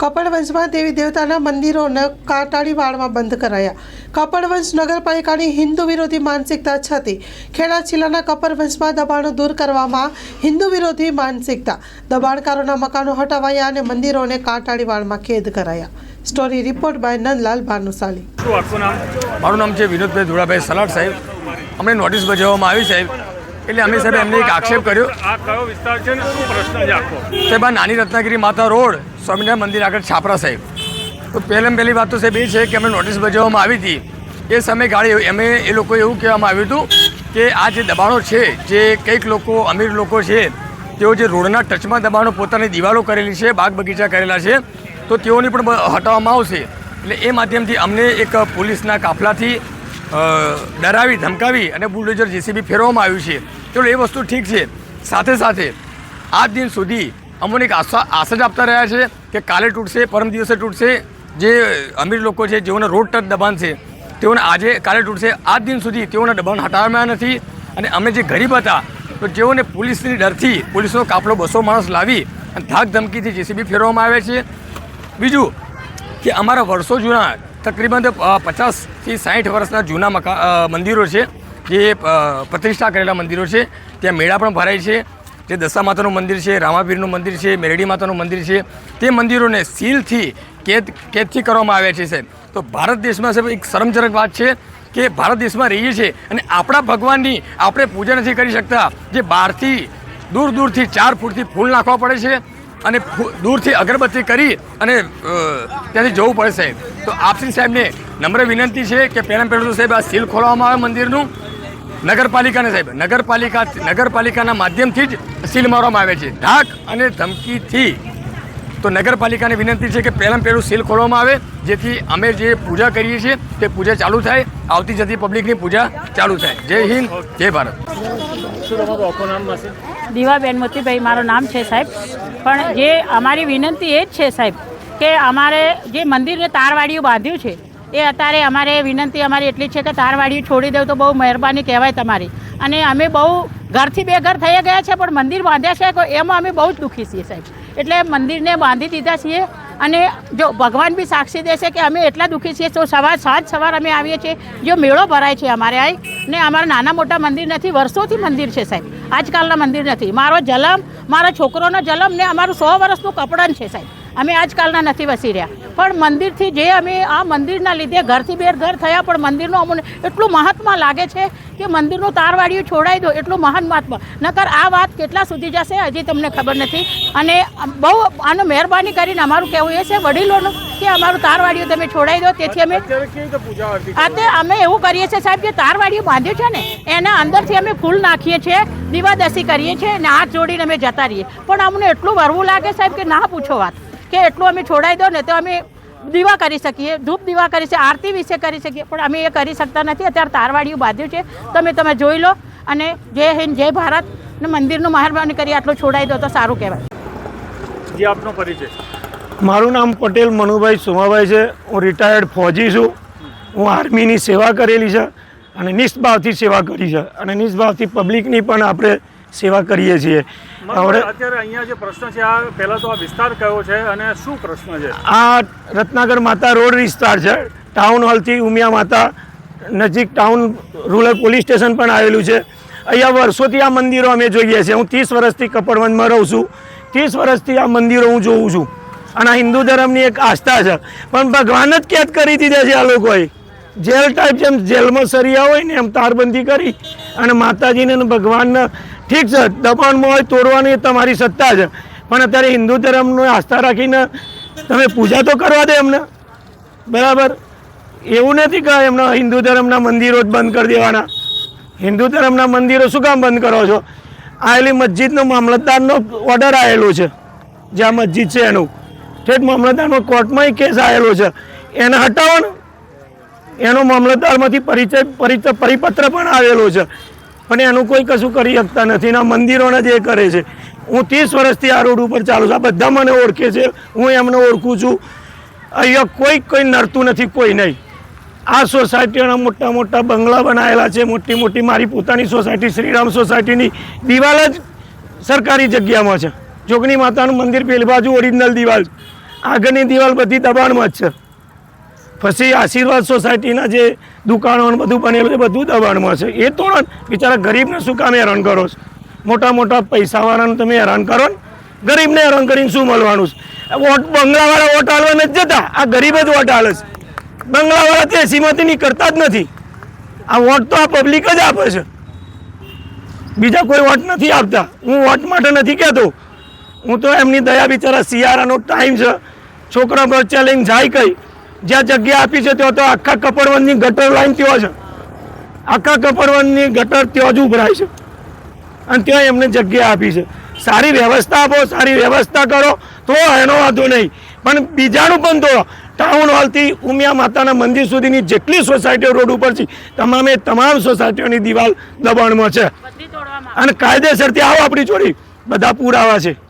કપડવંશમાં દેવી દેવતાના મંદિરોને કાંટાળીવાડમાં બંધ કરાયા. કપડવંશ નગરપાલિકાની હિન્દુ વિરોધી માનસિકતા છતી. ખેડા જિલ્લાના કપડવંશમાં દબાણો દૂર કરવામાં હિન્દુ વિરોધી માનસિકતા. દબાણકારોના મકાનો હટાવાયા અને મંદિરોને કાંટાળીવાડમાં કેદ કરાયા. Story report by Nandlal Bhanushali. મારું નામ છે વિનોદભાઈ ધોળાભાઈ સલાડ સાહેબ. અમને નોટિસ બજાવવામાં આવી સાહેબ. એટલે અમે સાહેબ એમને એક આક્ષેપ કર્યો. આ કયો વિસ્તાર છે ને? શું પ્રશ્ન છે આખો? સાહેબ આ નાની રત્નાગીરી માતા રોડ સ્વામિનારાયણ મંદિર આગળ છાપરા સાહેબ. તો પહેલાં પહેલી વાત તો સાહેબ એ છે કે અમે નોટિસ બજાવવામાં આવી હતી. એ સમય ગાળી અમે એ લોકો એવું કહેવામાં આવ્યું હતું કે આ જે દબાણો છે જે કંઈક લોકો અમીર લોકો છે તેઓ જે રોડના ટચમાં દબાણો પોતાની દિવાલો કરેલી છે બાગ બગીચા કરેલા છે તો તેઓની પણ હટાવવામાં આવશે. એટલે એ માધ્યમથી અમને એક પોલીસના કાફલાથી ડરાવી ધમકાવી અને બુલડોઝર જેસીબી ફેરવવામાં આવ્યું છે. ચલો, એ વસ્તુ ઠીક છે. સાથે સાથે આ દિન સુધી અમને એક આશા આશા જ આપતા રહ્યા છે કે કાલે તૂટશે, પરમ દિવસે તૂટશે. જે અમીર લોકો છે, જેઓને રોડ ટચ દબાણ છે, તેઓને આજે કાલે તૂટશે. આજ દિન સુધી તેઓના દબાણ હટાવવામાં નથી. અને અમે જે ગરીબ હતા, તો જેઓને પોલીસની ડરથી પોલીસનો કાફલો બસો માણસ લાવી અને ધાક ધમકીથી જેસીબી ફેરવવામાં આવે છે. બીજું કે અમારા વર્ષો જૂના, તકરીબન પચાસથી સાઠ વર્ષના જૂના મકા મંદિરો છે. જે પ્રતિષ્ઠા કરેલા મંદિરો છે. ત્યાં મેળા પણ ભરાય છે. જે દશા માતાનું મંદિર છે, રામાપીરનું મંદિર છે, મેરડી માતાનું મંદિર છે, તે મંદિરોને સીલથી કેદ, કેદથી કરવામાં આવ્યા છે સાહેબ. તો ભારત દેશમાં સાહેબ એક શરમજનક વાત છે કે ભારત દેશમાં રહીએ છીએ અને આપણા ભગવાનની આપણે પૂજા નથી કરી શકતા. જે બહારથી, દૂર દૂરથી, ચાર ફૂટથી ફૂલ નાખવા પડે છે અને દૂરથી અગરબત્તી કરી અને ત્યાંથી જવું પડે સાહેબ. તો આપસી સાહેબને નમ્ર વિનંતી છે કે પહેલાં પહેલું સાહેબ આ સીલ ખોલવામાં આવે મંદિરનું. નગરપાલિકાને સાહેબ નગરપાલિકા નગરપાલિકાના માધ્યમથી જ સીલ મારવામાં આવે છે. ધાક અને ધમકીથી. તો નગરપાલિકાને વિનંતી છે કે પહેલાં પહેલું સીલ ખોલવામાં આવે જેથી અમે જે પૂજા કરીએ છીએ તે પૂજા ચાલુ થાય આવતી જતી પબ્લિકની પૂજા ચાલુ થાય. જય હિન્દ જય ભારત. દીવા દીવાબેન મોતીભાઈ મારું નામ છે સાહેબ. પણ જે અમારી વિનંતી એ જ છે સાહેબ કે અમારે જે મંદિરને તારવાડીઓ બાંધ્યું છે એ અત્યારે અમારે વિનંતી અમારી એટલી છે કે તારવાડી છોડી દઉં તો બહુ મહેરબાની કહેવાય તમારી. અને અમે બહુ ઘરથી બે ઘર થઈ ગયા છે, પણ મંદિર બાંધ્યા છે એમાં અમે બહુ જ દુઃખી છીએ સાહેબ. એટલે મંદિરને બાંધી દીધા છીએ અને જો ભગવાન બી સાક્ષી દેશે કે અમે એટલા દુઃખી છીએ, તો સવાર સાંજ સવાર અમે આવીએ છીએ. જો મેળો ભરાય છે અમારે આ ને અમારા નાના મોટા મંદિર નથી, વર્ષોથી મંદિર છે સાહેબ. આજકાલના મંદિર નથી. મારો જલમ, મારા છોકરોનો જલમ ને અમારું સો વર્ષનું કપડાં છે સાહેબ. અમે આજકાલના નથી વસી રહ્યા. પણ મંદિરથી જે અમે આ મંદિરના લીધે ઘરથી બેર ઘર થયા પણ મંદિરનું અમને એટલું મહાત્મા લાગે છે કે મંદિરનું તારવાડિયું છોડાવી દો એટલું મહાન મહાત્મા. નકર આ વાત કેટલા સુધી જશે હજી તમને ખબર નથી. અને બહુ આનો મહેરબાની કરીને અમારું કહેવું એ છે વડીલોનું કે અમારું તારવાડિયું તમે છોડાવી દો તેથી અમે અત્યારે અમે એવું કરીએ છીએ સાહેબ જે તારવાડિયું બાંધ્યું છે ને એના અંદરથી અમે ફૂલ નાખીએ છીએ દીવાદસી કરીએ છીએ અને હાથ જોડીને અમે જતા રહીએ. પણ અમને એટલું વરવું લાગે સાહેબ કે ના પૂછો વાત. કે એટલું અમે છોડાવી દો ને તો અમે દીવા કરી શકીએ ધૂપ દીવા કરી શકીએ આરતી વિશે કરી શકીએ. પણ અમે એ કરી શકતા નથી. અત્યારે તારવાડિયું બાંધ્યું છે. તમે તમે જોઈ લો અને જય હિન્દ જય ભારત. ને મંદિરનું મહેરબાની કરી આટલું છોડાવી દો તો સારું કહેવાય. જે આપનો પરિચય. મારું નામ પટેલ મનુભાઈ સોમાભાઈ છે. હું રિટાયર્ડ ફોજી છું. હું આર્મીની સેવા કરેલી છે અને નિષ્ભાવથી સેવા કરી છે. અને નિષ્ભાવથી પબ્લિકની પણ આપણે સેવા કરીએ છીએ. મનોભાઈ, હવે અત્યારે અહીંયા જે પ્રશ્ન છે આ પહેલા તો આ વિસ્તાર કયો છે અને શું પ્રશ્ન છે? આ રત્નાગર માતા રોડ વિસ્તાર છે. ટાઉન હોલથી ઉમિયા માતા નજીક ટાઉન રૂરલ પોલીસ સ્ટેશન પણ આવેલું છે. અહીંયા વર્ષોથી આ મંદિરો અમે જોઈએ છીએ. હું ત્રીસ વર્ષથી કપડવંદમાં રહું છું. ત્રીસ વર્ષથી આ મંદિરો હું જોઉં છું. અને આ હિન્દુ ધર્મની એક આસ્થા છે. પણ ભગવાન જ કેદ કરી દીધા છે આ લોકોએ. જેલ ટાઈપ જેમ જેલમાં સરિયા હોય ને એમ તારબંધી કરી અને માતાજીને ભગવાનને ઠીક છે દબાણમાં હોય તોડવાની તમારી સત્તા છે. પણ અત્યારે હિન્દુ ધર્મનો આસ્થા રાખીને તમે પૂજા તો કરવા દે એમને. બરાબર? એવું નથી કે એમના હિન્દુ ધર્મના મંદિરો જ બંધ કરી દેવાના. હિન્દુ ધર્મના મંદિરો શું કામ બંધ કરો છો? આવેલી મસ્જિદનો મામલતદારનો ઓર્ડર આવેલો છે. જ્યાં મસ્જિદ છે એનું. ઠેઠ મામલતદારનો કોર્ટમાંય કેસ આવેલો છે. એને હટાવો ને. એનો મામલતદારમાંથી પરિચય પરિચય, પરિપત્ર પણ આવેલો છે. પણ એનું કોઈ કશું કરી શકતા નથી ના મંદિરોને જે કરે છે. હું ત્રીસ વર્ષથી આ રોડ ઉપર ચાલું છું. આ બધા મને ઓળખે છે. હું એમને ઓળખું છું. અહીંયા કોઈ કોઈ નડતું નથી, કોઈ નહીં. આ સોસાયટીના મોટા મોટા બંગલા બનાવેલા છે. મોટી મોટી મારી પોતાની સોસાયટી, શ્રીરામ સોસાયટીની દિવાલ જ સરકારી જગ્યામાં છે. જોગણી માતાનું મંદિર પેલી બાજુ ઓરિજિનલ દિવાલ. આગળની દિવાલ બધી દબાણમાં જ છે. પછી આશીર્વાદ સોસાયટીના જે દુકાનો બધું બનેલું એ બધું દબાણમાં છે. એ તો. બિચારા ગરીબને શું કામ હેરાન કરો છો? મોટા મોટા પૈસાવાળાને તમે હેરાન કરો ને? ગરીબને હેરાન કરીને શું મળવાનું છે? વોટ, બંગલાવાળા વોટ હાલવા નથી જતા. આ ગરીબ જ વોટ હાલે છે. બંગલાવાળા તે એસીમાંથી નીકળતા જ નથી. આ વોટ તો આ પબ્લિક જ આપે છે. બીજા કોઈ વોટ નથી આપતા. હું વોટ માટે નથી કહેતો. હું તો એમની દયા બિચારા શિયાળાનો ટાઈમ છે. છોકરા પર ચેલેન્જ જાય કઈ. જ્યાં જગ્યા આપી છે ત્યાં તો આખા કપડવનની ગટર લાઈન ત્યાં છે. આખા કપડવનની ગટર ત્યાં જ ઉભરાય છે. અને ત્યાં એમને જગ્યા આપી છે. સારી વ્યવસ્થા આપો સારી વ્યવસ્થા કરો તો એનો વાંધો નહીં. પણ બીજાનું પણ તો ટાઉન હોલથી ઉમિયા માતાના મંદિર સુધીની જેટલી સોસાયટીઓ રોડ ઉપર છે તમામે તમામ સોસાયટીઓની દિવાલ દબાણમાં છે. અને કાયદેસરથી આવો આપણી જોડી. બધા પુરાવા છે.